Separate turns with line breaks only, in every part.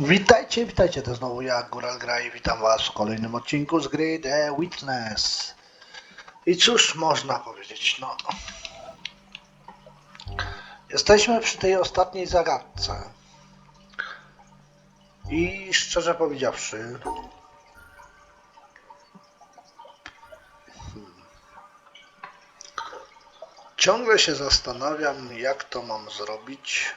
Witajcie, witajcie, to znowu ja, Góral Gra i witam was w kolejnym odcinku z gry The Witness. I cóż można powiedzieć, no... Jesteśmy przy tej ostatniej zagadce. I szczerze powiedziawszy... hmm, Ciągle się zastanawiam, jak to mam zrobić.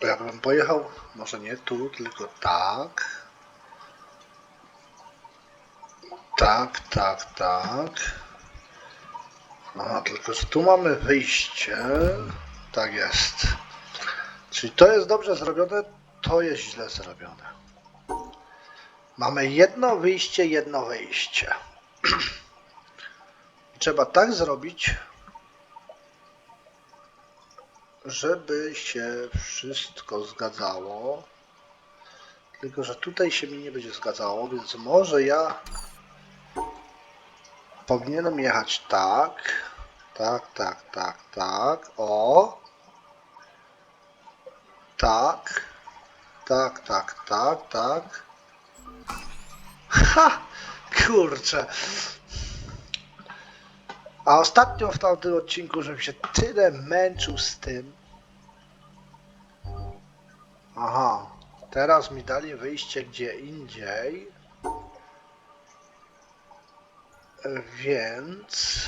Bo Jakbym pojechał, może nie tu, tylko tak. Tak, tak, tak. Aha, tylko że tu mamy wyjście. Tak jest. Czyli to jest dobrze zrobione, to jest źle zrobione. Mamy jedno wyjście, jedno wejście. Trzeba tak zrobić, żeby się wszystko zgadzało. Tylko, że tutaj się mi nie będzie zgadzało, więc może ja powinienem jechać tak. Tak, tak, tak, tak. O. Tak. Tak, tak, tak, tak. Ha! Kurczę. A ostatnio w tamtym odcinku, żebym się tyle męczył z tym. Aha, teraz mi dali wyjście gdzie indziej. Więc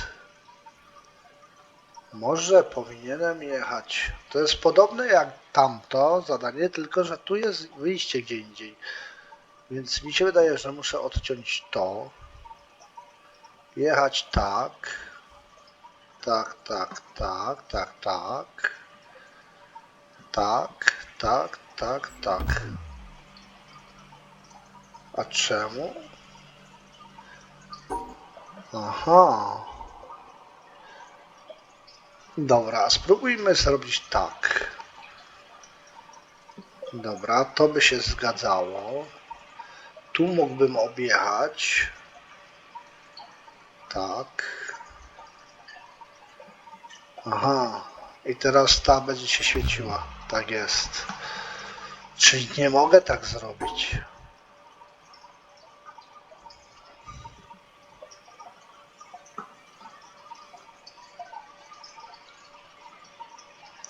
może powinienem jechać. To jest podobne jak tamto zadanie, tylko że tu jest wyjście gdzie indziej. Więc mi się wydaje, że muszę odciąć to. Jechać tak. Tak, tak, tak, tak, tak. Tak, tak, tak, tak. A czemu? Aha. Dobra, spróbujmy zrobić tak. Dobra, to by się zgadzało. Tu mógłbym objechać. Tak. Aha. I teraz ta będzie się świeciła. Tak jest. Czyli nie mogę tak zrobić.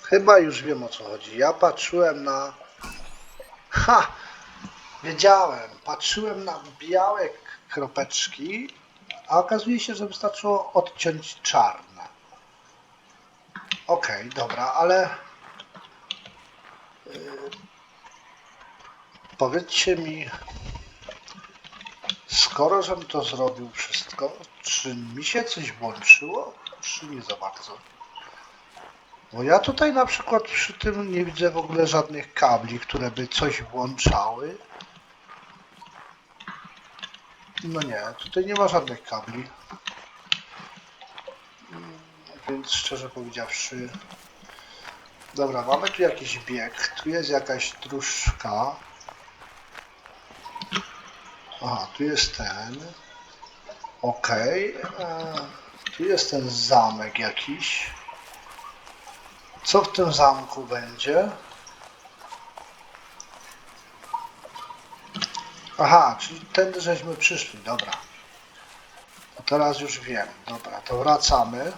Chyba już wiem o co chodzi. Ja patrzyłem na. Ha! Wiedziałem. Patrzyłem na białe kropeczki, a okazuje się, że wystarczyło odciąć czarne. Okej, dobra, ale. Yy, powiedzcie mi, skoro żem to zrobił wszystko, czy mi się coś włączyło, czy nie za bardzo? Bo ja tutaj na przykład przy tym nie widzę w ogóle żadnych kabli, które by coś włączały. No nie, tutaj nie ma żadnych kabli. Więc szczerze powiedziawszy... Dobra, mamy tu jakiś bieg, tu jest jakaś dróżka. Aha, tu jest ten. Okej. e, Tu jest ten zamek jakiś. Co w tym zamku będzie? Aha, czyli tędy żeśmy przyszli, dobra. To teraz już wiem, dobra, to wracamy.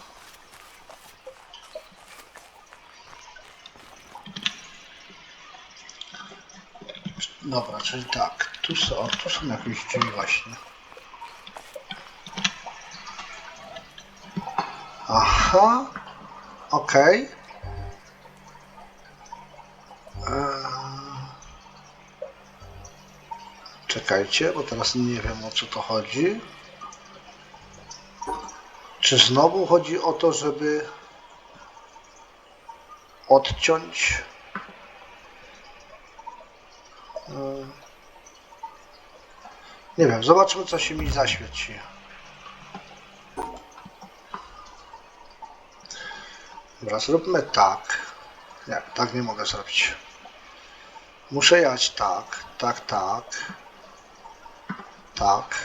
Dobra, czyli tak, tu są, tu są jakieś drzwi właśnie. Aha, okej. Eee, Czekajcie, bo teraz nie wiem o co to chodzi. Czy znowu chodzi o to, żeby odciąć Eee, Nie wiem, zobaczmy co się mi zaświeci. Dobra, zróbmy tak. Nie, tak nie mogę zrobić. Muszę jechać tak, tak, tak, tak.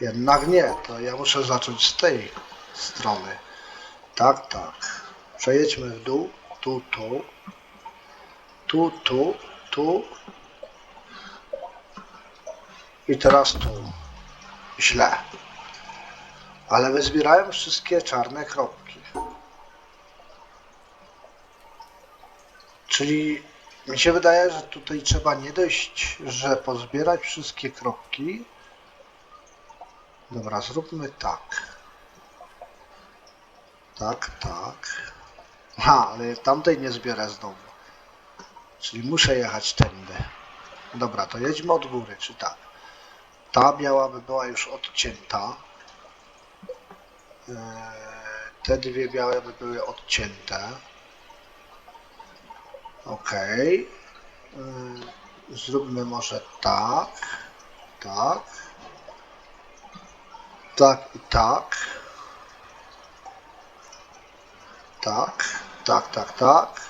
Jednak nie, to ja muszę zacząć z tej strony. Tak, tak. Przejedźmy w dół. Tu, tu. Tu, tu, tu. I teraz tu. Źle. Ale wyzbierałem wszystkie czarne kropki. Czyli mi się wydaje, że tutaj trzeba nie dość, że pozbierać wszystkie kropki. Dobra, zróbmy tak. Tak, tak. Ha, ale tamtej nie zbiorę znowu. Czyli muszę jechać tędy. Dobra, to jedźmy od góry, czy tak? Ta biała by była już odcięta. Eee, Te dwie białe by były odcięte. Ok. Zróbmy może tak. Tak. Tak i tak. Tak. Tak, tak, tak.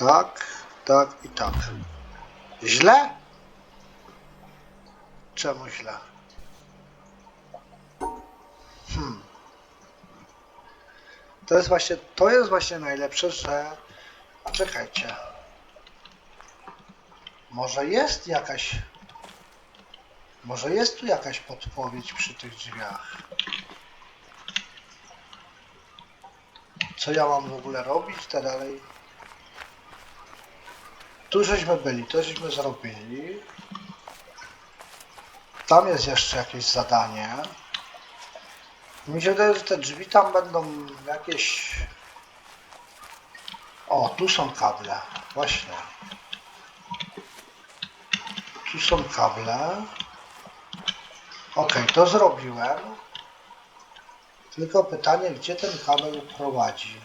Tak, tak i tak. Źle? Czemu źle? Hmm. To jest właśnie, to jest właśnie najlepsze, że... Czekajcie. Może jest jakaś... Może jest tu jakaś podpowiedź przy tych drzwiach. Co ja mam w ogóle robić te dalej? Tu żeśmy byli, to żeśmy zrobili. Tam jest jeszcze jakieś zadanie. Mi się wydaje, że te drzwi tam będą jakieś... O, tu są kable. Właśnie. Tu są kable. Ok, to zrobiłem. Tylko pytanie, gdzie ten kabel prowadzi?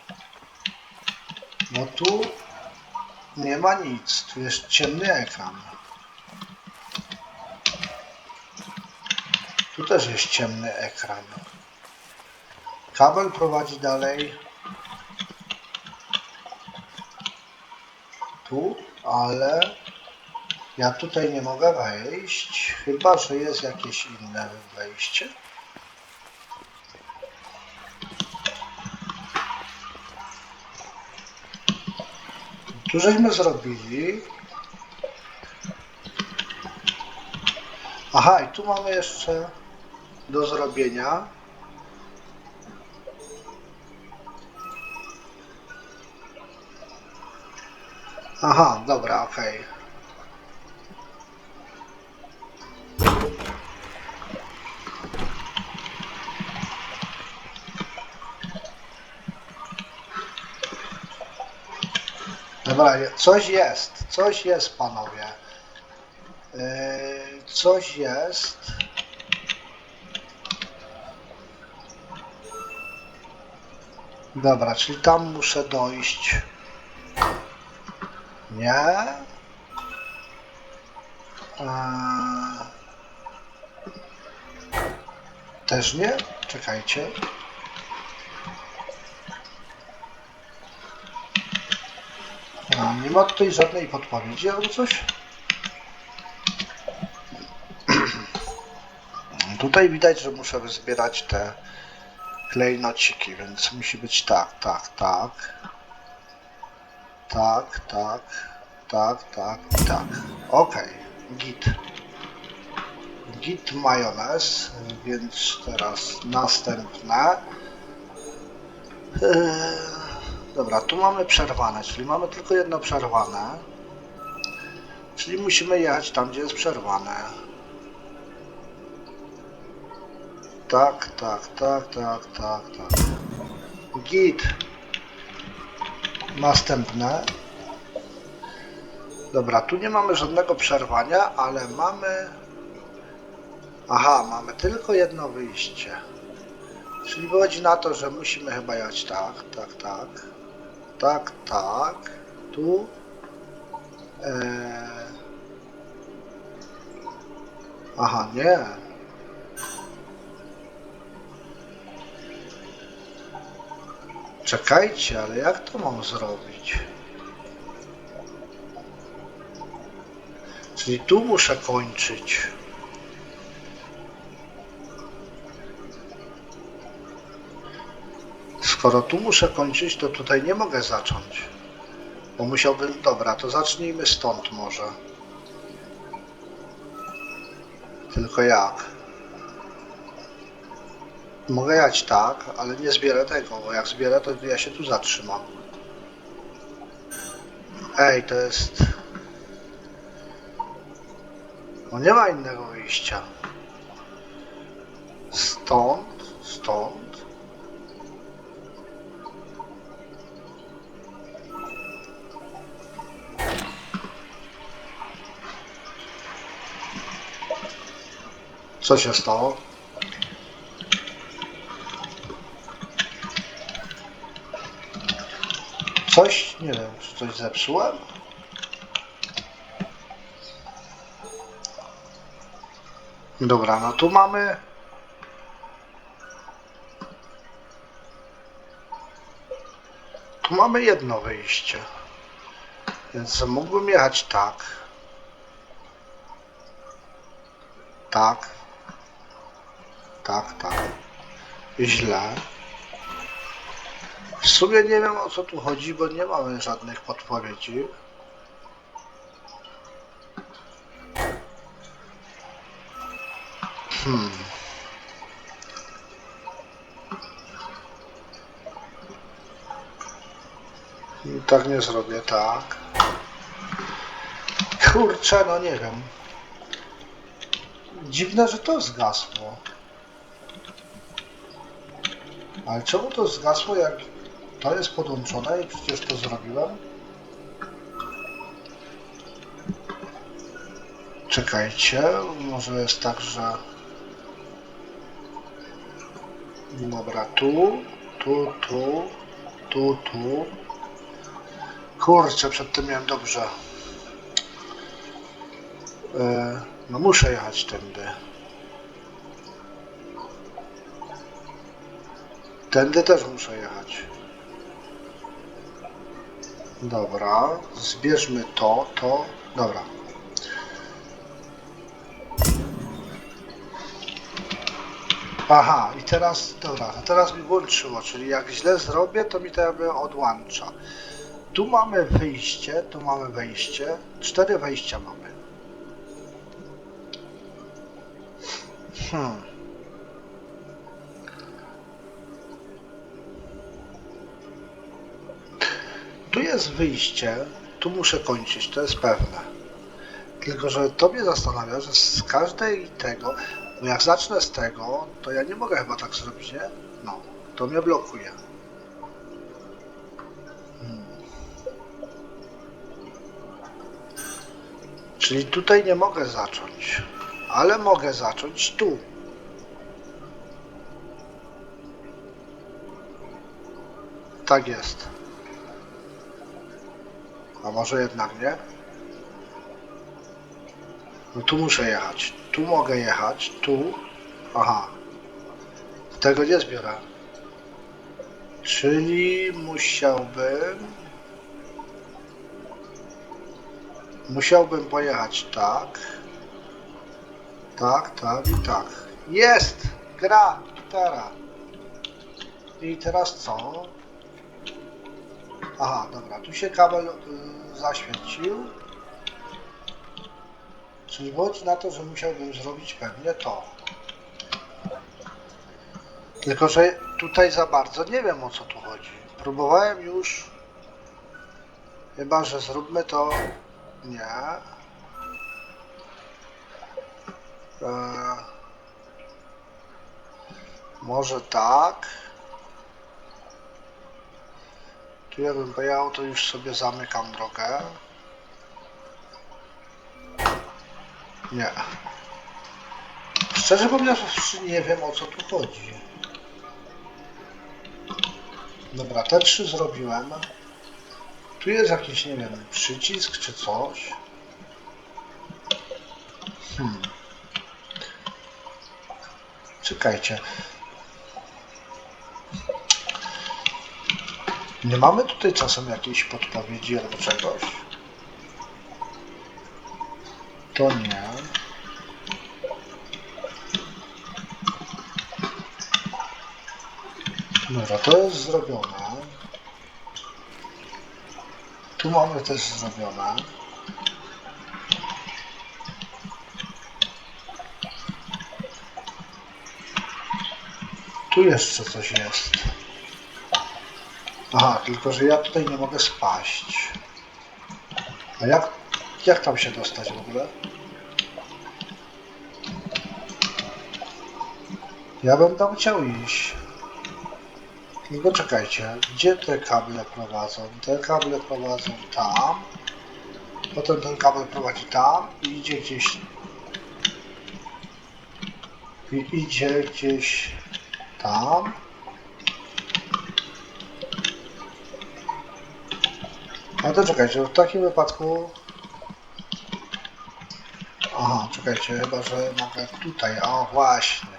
No tu nie ma nic. Tu jest ciemny ekran. Tu też jest ciemny ekran. Kabel prowadzi dalej tu, ale ja tutaj nie mogę wejść, chyba że jest jakieś inne wejście. Tu żeśmy zrobili. Aha, i tu mamy jeszcze do zrobienia. Aha, dobra, okej. Dobra, coś jest, coś jest, panowie. Yy, coś jest. Dobra, czyli tam muszę dojść. Nie. Eee, Też nie? Czekajcie. Nie ma tutaj żadnej podpowiedzi albo coś? Tutaj widać, że muszę wyzbierać te klejnociki, więc musi być tak, tak, tak. Tak, tak, tak, tak i tak. Ok, git. Git majonez, więc teraz następne. Eee, Dobra, tu mamy przerwane, czyli mamy tylko jedno przerwane. Czyli musimy jechać tam, gdzie jest przerwane. Tak, tak, tak, tak, tak, tak. Git. Następne. Dobra, tu nie mamy żadnego przerwania, ale mamy... Aha, mamy tylko jedno wyjście. Czyli wychodzi na to, że musimy chyba jechać tak, tak, tak. Tak, tak. Tu. Eee... Aha, nie. Czekajcie, ale jak to mam zrobić? Czyli tu muszę kończyć. Skoro tu muszę kończyć, to tutaj nie mogę zacząć. Bo musiałbym... Dobra, to zacznijmy stąd może. Tylko jak? Mogę jechać tak, ale nie zbierę tego, bo jak zbierę, to ja się tu zatrzymam. Ej, to jest... No nie ma innego wyjścia. Stąd, stąd. Co się stało? Coś, nie wiem, czy coś zepsułem? Dobra, no tu mamy... Tu mamy jedno wyjście. Więc mógłbym jechać tak. Tak. Tak, tak. Źle. W sumie nie wiem o co tu chodzi, bo nie mamy żadnych podpowiedzi. Hmm. I Tak nie zrobię, tak. Kurczę, no nie wiem. Dziwne, że to zgasło. Ale czemu to zgasło, jak to jest podłączone i przecież to zrobiłem? Czekajcie, może jest tak, że... Dobra, tu, tu, tu, tu, tu. Kurczę, przed tym miałem dobrze. E, no muszę jechać tędy. Tędy też muszę jechać. Dobra, zbierzmy to, to. Dobra. Aha, i teraz, dobra, teraz mi włączyło, czyli jak źle zrobię, to mi to jakby odłącza. Tu mamy wyjście, tu mamy wejście. Cztery wejścia mamy. Hmm. Jest wyjście, tu muszę kończyć, to jest pewne. Tylko, że to mnie zastanawia, że z każdej tego, bo jak zacznę z tego, to ja nie mogę chyba tak zrobić, nie? No, to mnie blokuje. Hmm. Czyli tutaj nie mogę zacząć, ale mogę zacząć tu. Tak jest. A może jednak nie? No tu muszę jechać. Tu mogę jechać. Tu. Aha. Tego nie zbiorę. Czyli musiałbym... Musiałbym pojechać tak. Tak, tak i tak. Jest! Gra! Gitara. I teraz co? Aha, dobra, tu się kabel y, zaświecił. Czyli wychodzi na to, że musiałbym zrobić pewnie to. Tylko, że tutaj za bardzo nie wiem o co tu chodzi. Próbowałem już. Chyba, że zróbmy to. Nie. Eee, może tak. Jakbym pojechał, to już sobie zamykam drogę. Nie. Szczerze powiedziawszy, nie wiem o co tu chodzi. Dobra, te trzy zrobiłem. Tu jest jakiś, nie wiem, przycisk czy coś. Hmm. Czekajcie. Nie mamy tutaj czasem jakiejś podpowiedzi albo czegoś? To nie. Dobra, to jest zrobione. Tu mamy też zrobione. Tu jeszcze coś jest. Aha, tylko że ja tutaj nie mogę spaść. A jak, jak tam się dostać w ogóle? Ja bym tam chciał iść. Tylko czekajcie, gdzie te kable prowadzą? Te kable prowadzą tam. Potem ten kabel prowadzi tam i idzie gdzieś. I idzie gdzieś tam. A to czekajcie, w takim wypadku. Aha, czekajcie, chyba że mogę tutaj. O, właśnie.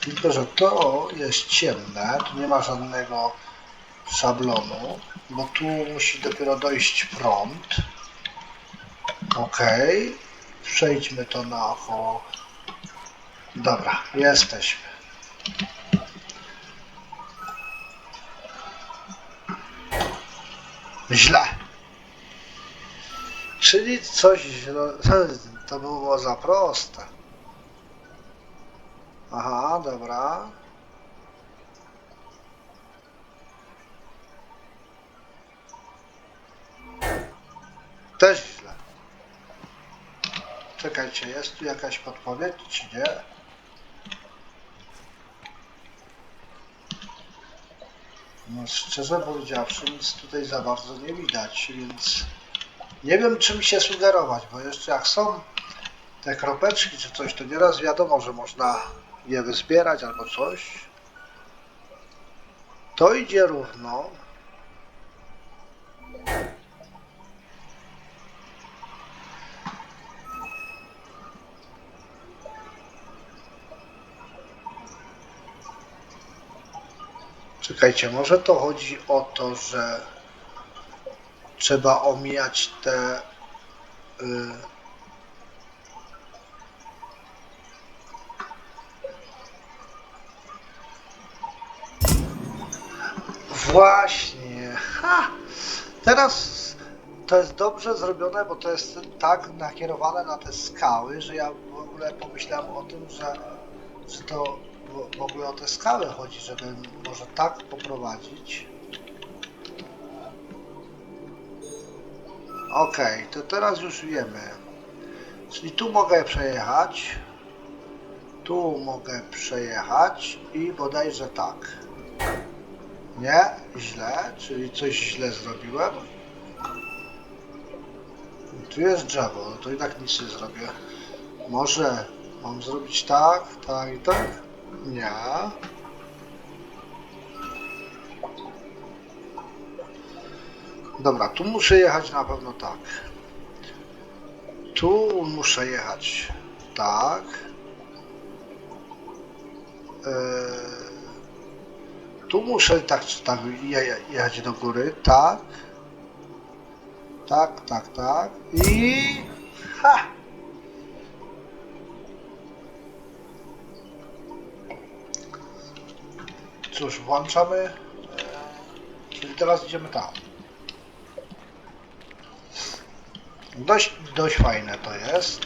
Tylko, że to jest ciemne, tu nie ma żadnego szablonu, bo tu musi dopiero dojść prąd. Ok, przejdźmy to naokoło. Dobra, jesteśmy. Źle. Czyli coś źle. To było za proste. Aha, dobra. Też źle. Czekajcie, jest tu jakaś podpowiedź, czy nie? No szczerze powiedziawszy, nic tutaj za bardzo nie widać, więc nie wiem czym się sugerować, bo jeszcze jak są te kropeczki czy coś, to nieraz wiadomo, że można je wyzbierać albo coś. To idzie równo. Czekajcie, może to chodzi o to, że trzeba omijać te y, Właśnie. Ha! Teraz to jest dobrze zrobione, bo to jest tak nakierowane na te skały, że ja w ogóle pomyślałem o tym, że, że to w- ogóle o te skały chodzi, żeby może tak poprowadzić. Okej, to teraz już wiemy. Czyli tu mogę przejechać. Tu mogę przejechać i bodajże tak. Nie, źle, czyli coś źle zrobiłem. Tu jest drzewo, no to i tak nic nie zrobię. Może mam zrobić tak, tak i tak? Nie. Dobra, tu muszę jechać na pewno tak. Tu muszę jechać tak. Eee, tu muszę tak czy tak je, je- jechać do góry, tak. Tak, tak, tak. I... Ha! Cóż, włączamy. e, Czyli teraz idziemy tam. Dość, dość fajne to jest.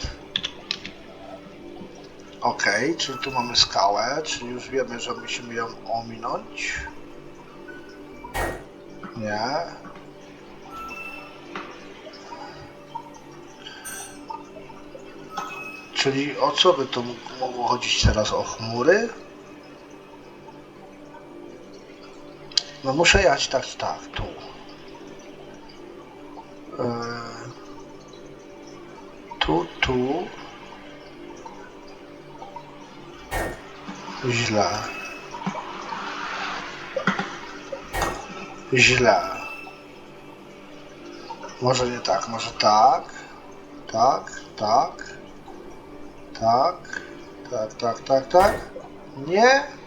Ok, czyli tu mamy skałę, czyli już wiemy, że musimy ją ominąć. Nie. Czyli o co by tu mogło chodzić teraz? O chmury? No muszę jechać tak, tak, tu. Eee, tu, tu. Źle. Źle. Może nie tak, może tak. Tak, tak. Tak. Tak, tak, tak, tak. Nie.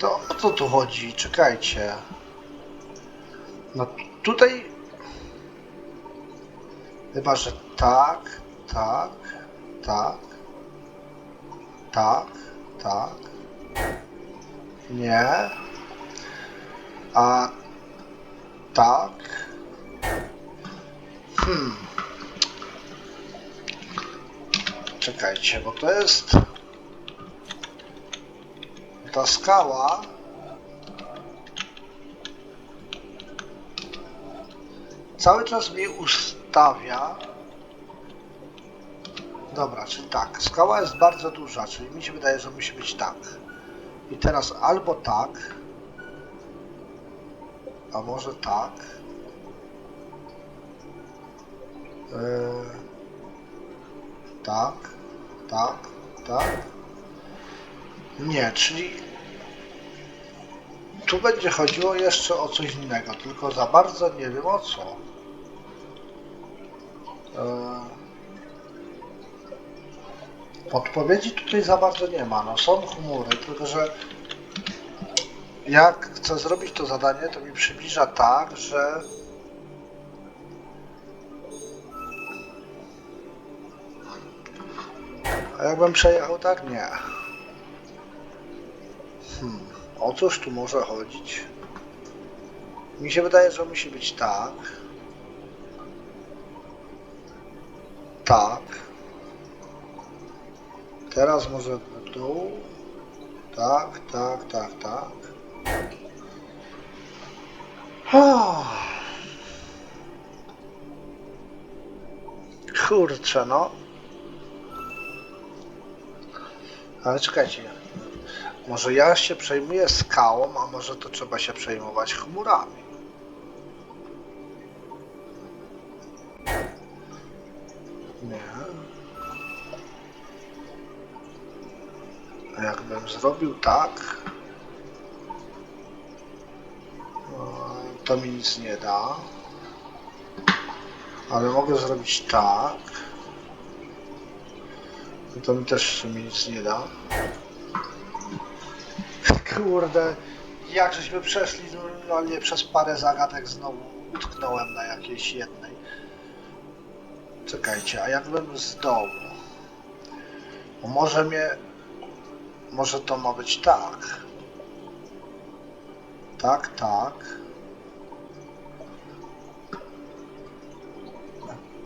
To o co tu chodzi? Czekajcie. No tutaj. Chyba, że tak, tak, tak. Tak, tak. Nie. A tak. Hmm. Czekajcie, bo to jest ta skała. Cały czas mnie ustawia. Dobra, czyli tak. Skała jest bardzo duża, czyli mi się wydaje, że musi być tak. I teraz albo tak, a może tak. Yy, tak, tak, tak. Nie, czyli tu będzie chodziło jeszcze o coś innego, tylko za bardzo nie wiem o co. Yy, Podpowiedzi tutaj za bardzo nie ma. No są chmury, tylko że jak chcę zrobić to zadanie, to mi przybliża tak, że A jakbym przejechał tak? Nie. Hmm. O cóż tu może chodzić? Mi się wydaje, że musi być tak. Tak. Teraz może dół. Tak, tak, tak, tak. Oh. Kurczę, no. Ale czekajcie. Może ja się przejmuję skałą, a może to trzeba się przejmować chmurami. Nie. Jakbym zrobił tak, no, to mi nic nie da. Ale mogę zrobić tak. To mi też mi nic nie da. Kurde, jak żeśmy przeszli normalnie przez parę zagadek znowu utknąłem na jakiejś jednej. Czekajcie, a jakbym z dołu? Bo może mnie... Może to ma być tak. Tak, tak.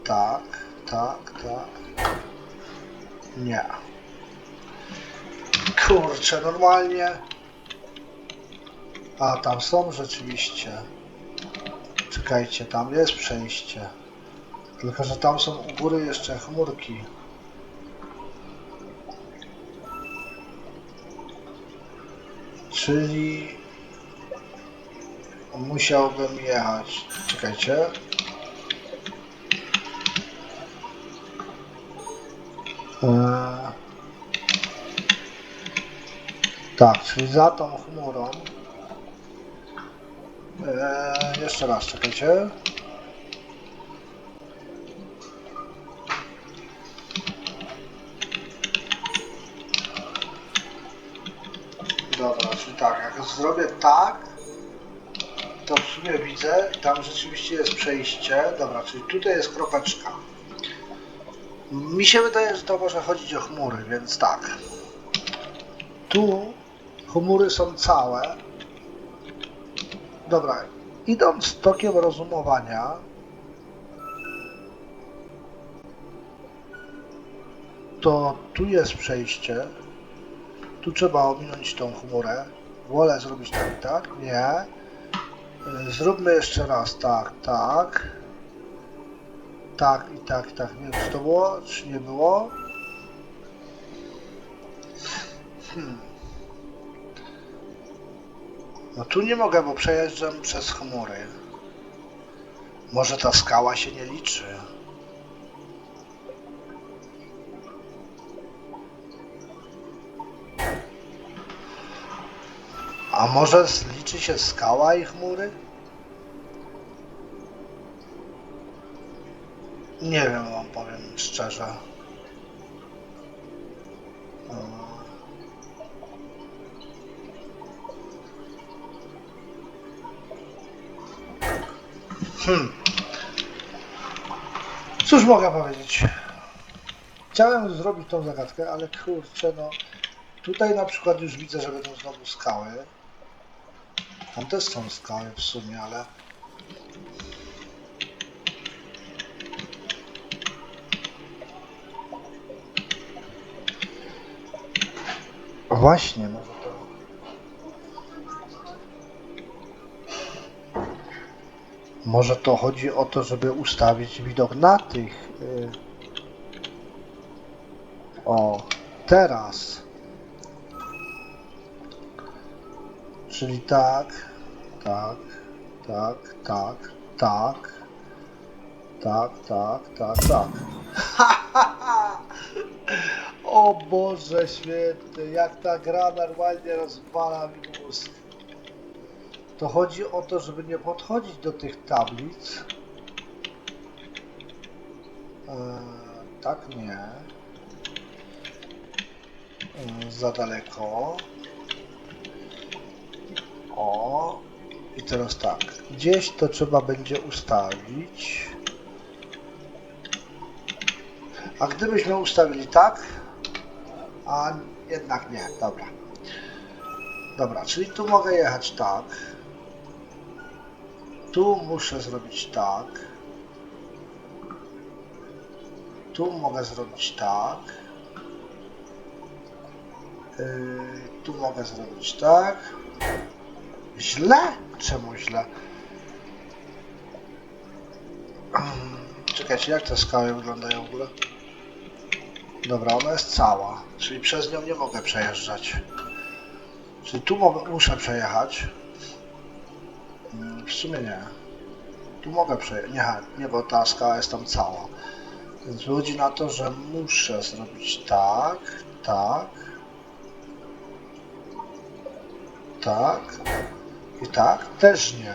Tak, tak, tak. Nie. Kurczę, normalnie. A, tam są rzeczywiście. Czekajcie, tam jest przejście. Tylko, że tam są u góry jeszcze chmurki. Czyli musiałbym jechać. Czekajcie. Eee, tak, czyli za tą chmurą. Eee, jeszcze raz, czekajcie. Dobra, czyli tak, jak zrobię tak, to w sumie widzę, tam rzeczywiście jest przejście. Dobra, czyli tutaj jest kropeczka. Mi się wydaje, że to może chodzić o chmury, więc tak. Tu chmury są całe. Dobra, idąc tokiem rozumowania, to tu jest przejście. Tu trzeba ominąć tą chmurę. Wolę zrobić tak tak? Nie. Zróbmy jeszcze raz tak, tak. Tak i tak, tak. Nie wiem, czy to było, czy nie było. Hmm. No tu nie mogę, bo przejeżdżam przez chmury. Może ta skała się nie liczy. A może liczy się skała i chmury? Nie wiem, wam powiem szczerze. Hmm. Cóż mogę powiedzieć? Chciałem zrobić tą zagadkę, ale kurczę, no Tutaj na przykład już widzę, że będą znowu skały. Tam też są skały w sumie, ale... Właśnie, może Może to chodzi o to, żeby ustawić widok na tych... y, O, teraz. Czyli tak, tak, tak, tak, tak, tak, tak, tak, tak. o Boże święty, jak ta gra normalnie rozwala mi. To chodzi o to, żeby nie podchodzić do tych tablic. Eee, tak nie. Eee, za daleko. O. I teraz tak. Gdzieś to trzeba będzie ustawić. A gdybyśmy ustawili tak, a jednak nie, dobra. Dobra, czyli tu mogę jechać tak. Tu muszę zrobić tak. Tu mogę zrobić tak. Yy, tu mogę zrobić tak. Źle? Czemu źle? Czekajcie, jak te skały wyglądają w ogóle? Dobra, ona jest cała, czyli przez nią nie mogę przejeżdżać. Czyli tu muszę przejechać. W sumie nie. Tu mogę przejechać. Nie, nie, bo ta skała jest tam cała. Więc wychodzi na to, że muszę zrobić tak, tak, tak i tak. Też nie.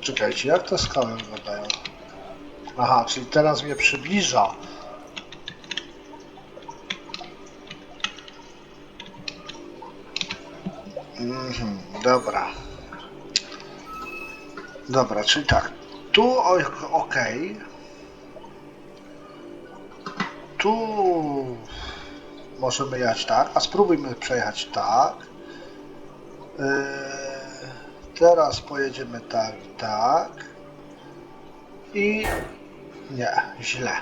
Czekajcie, jak te skały wyglądają? Aha, czyli teraz mnie przybliża. Mhm, dobra. Dobra, czyli tak. Tu ok. Tu możemy jechać tak, a spróbujmy przejechać tak. Yy, teraz pojedziemy tak tak. I nie, źle.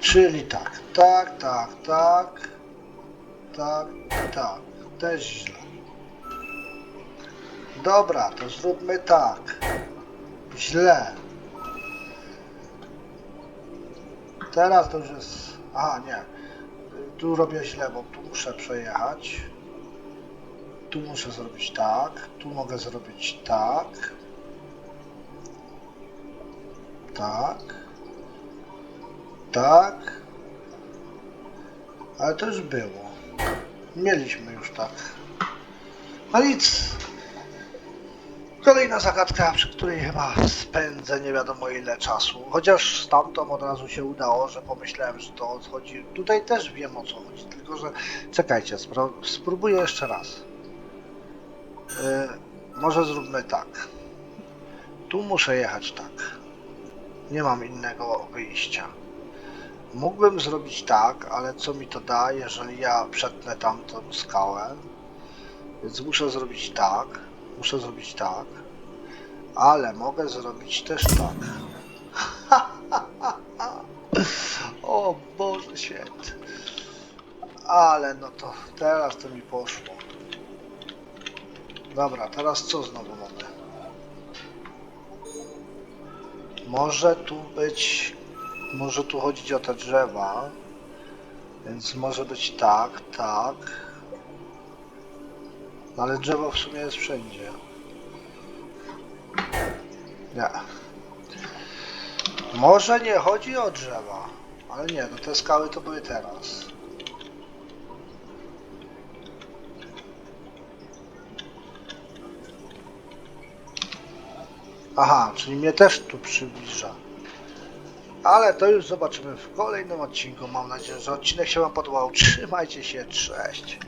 Czyli tak, tak, tak, tak, tak, tak. Też źle. Dobra, to zróbmy tak. Źle. Teraz to już jest... Aha, nie. Tu robię źle, bo tu muszę przejechać. Tu muszę zrobić tak. Tu mogę zrobić tak. Tak. Tak. Ale to już było. Mieliśmy już tak. No nic. Kolejna zagadka, przy której chyba spędzę nie wiadomo ile czasu. Chociaż z tamtą od razu się udało, że pomyślałem, że to chodzi. Tutaj też wiem o co chodzi, tylko że czekajcie, spró- spróbuję jeszcze raz. Yy, może zróbmy tak. Tu muszę jechać tak. Nie mam innego wyjścia. Mógłbym zrobić tak, ale co mi to da, jeżeli ja przetnę tamtą skałę? Więc muszę zrobić tak, muszę zrobić tak, ale mogę zrobić też tak. o Boże święty. Ale no to teraz to mi poszło. Dobra, teraz co znowu mamy? Może tu być, może tu chodzić o te drzewa, więc może być tak, tak. No ale drzewo w sumie jest wszędzie. Nie. Może nie chodzi o drzewa, ale nie, no te skały to były teraz. Aha, czyli mnie też tu przybliża. Ale to już zobaczymy w kolejnym odcinku. Mam nadzieję, że odcinek się Wam podobał. Trzymajcie się, cześć.